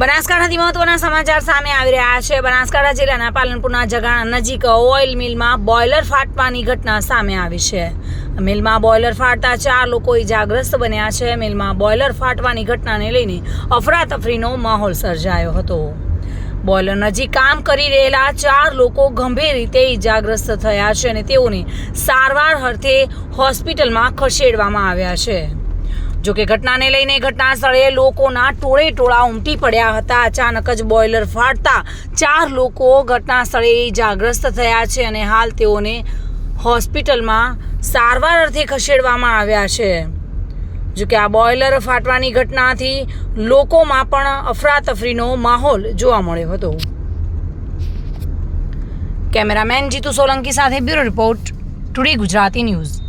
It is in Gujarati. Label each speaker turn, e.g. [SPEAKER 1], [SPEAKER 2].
[SPEAKER 1] બનાસકાંઠાથી મહત્વના સમાચાર સામે આવી રહ્યા છે. બનાસકાંઠા જિલ્લાના પાલનપુરના જગાણા નજીક ઓઇલ મિલમાં બોઇલર ફાટવાની ઘટના સામે આવી છે. મિલમાં બોઇલર ફાટતા ચાર લોકો ઇજાગ્રસ્ત બન્યા છે. મિલમાં બોઇલર ફાટવાની ઘટનાને લઈને અફરાતફરીનો માહોલ સર્જાયો હતો. બોઇલર નજીક કામ કરી રહેલા ચાર લોકો ગંભીર રીતે ઇજાગ્રસ્ત થયા છે અને તેઓને સારવાર અર્થે હોસ્પિટલમાં ખસેડવામાં આવ્યા છે. જો કે ઘટનાને લઈને ઘટના સ્થળે લોકોના ટોળે ટોળા ઉમટી પડ્યા હતા. અચાનક જ બોઇલર ફાટતા ચાર લોકો ઘટના સ્થળે ઇજાગ્રસ્ત થયા છે અને હાલ તેઓને હોસ્પિટલમાં સારવાર અર્થે ખસેડવામાં આવ્યા છે. જો કે આ બોઇલર ફાટવાની ઘટનાથી લોકોમાં પણ અફરાતફરીનો માહોલ જોવા મળ્યો હતો. કેમેરામેન જીતુ સોલંકી સાથે bureau report, today Gujarati news.